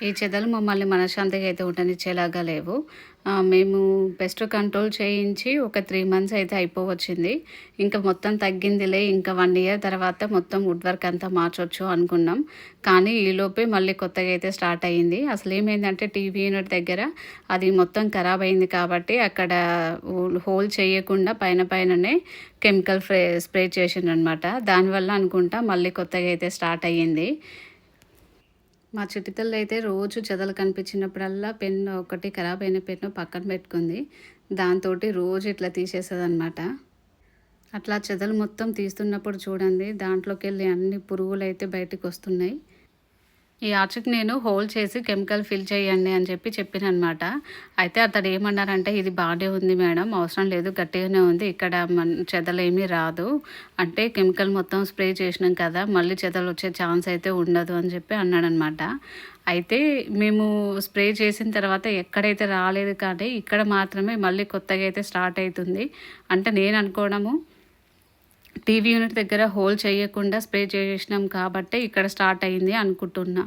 ఈ చెదలు మమ్మల్ని మనశ్శాంతిగా అయితే ఉండనిచ్చేలాగా లేవు. మేము బెస్ట్ కంట్రోల్ చేయించి ఒక త్రీ మంత్స్ అయితే అయిపోవచ్చింది. ఇంకా మొత్తం తగ్గిందిలే. ఇంకా వన్ ఇయర్ తర్వాత మొత్తం వుడ్ వర్క్ అంతా మార్చొచ్చు అనుకున్నాం. కానీ ఈలోపే మళ్ళీ కొత్తగా అయితే స్టార్ట్ అయ్యింది. అసలు ఏమైందంటే టీవీ యూనిట్ దగ్గర అది మొత్తం ఖరాబ్ అయింది కాబట్టి అక్కడ హోల్ చేయకుండా పైన పైననే కెమికల్ ఫ్రే స్ప్రే చేసిండ్రనమాట దానివల్ల అనుకుంటా మళ్ళీ కొత్తగా అయితే స్టార్ట్ అయ్యింది. మా చిటితల్లి అయితే రోజు చెదలు కనిపించినప్పుడల్లా పెన్ను ఒకటి ఖరాబ్ అయిన పెన్ను పక్కన పెట్టుకుంది. దాంతో రోజు ఇట్లా తీసేస్తుంది అనమాట అట్లా చెదలు మొత్తం తీస్తున్నప్పుడు చూడండి దాంట్లోకి వెళ్ళి అన్ని పురుగులు అయితే బయటకు వస్తున్నాయి ఈ ఆర్చుకి నేను హోల్ చేసి కెమికల్ ఫిల్ చేయండి అని చెప్పి చెప్పిన అనమాట అయితే అతడు ఏమన్నారంటే ఇది బాగానే ఉంది మేడం అవసరం లేదు గట్టిగానే ఉంది ఇక్కడ మన చెదలేమీ రాదు. అంటే కెమికల్ మొత్తం స్ప్రే చేసినాం కదా మళ్ళీ చెదలు వచ్చే ఛాన్స్ అయితే ఉండదు అని చెప్పి అన్నాడనమాట అయితే మేము స్ప్రే చేసిన తర్వాత ఎక్కడైతే రాలేదు కానీ ఇక్కడ మాత్రమే మళ్ళీ కొత్తగా అయితే స్టార్ట్ అవుతుంది. అంటే నేను అనుకోవడము టీవీ యూనిట్ దగ్గర హోల్ చేయకుండా స్ప్రే చేసినాం కాబట్టి ఇక్కడ స్టార్ట్ అయింది అనుకుంటున్నా.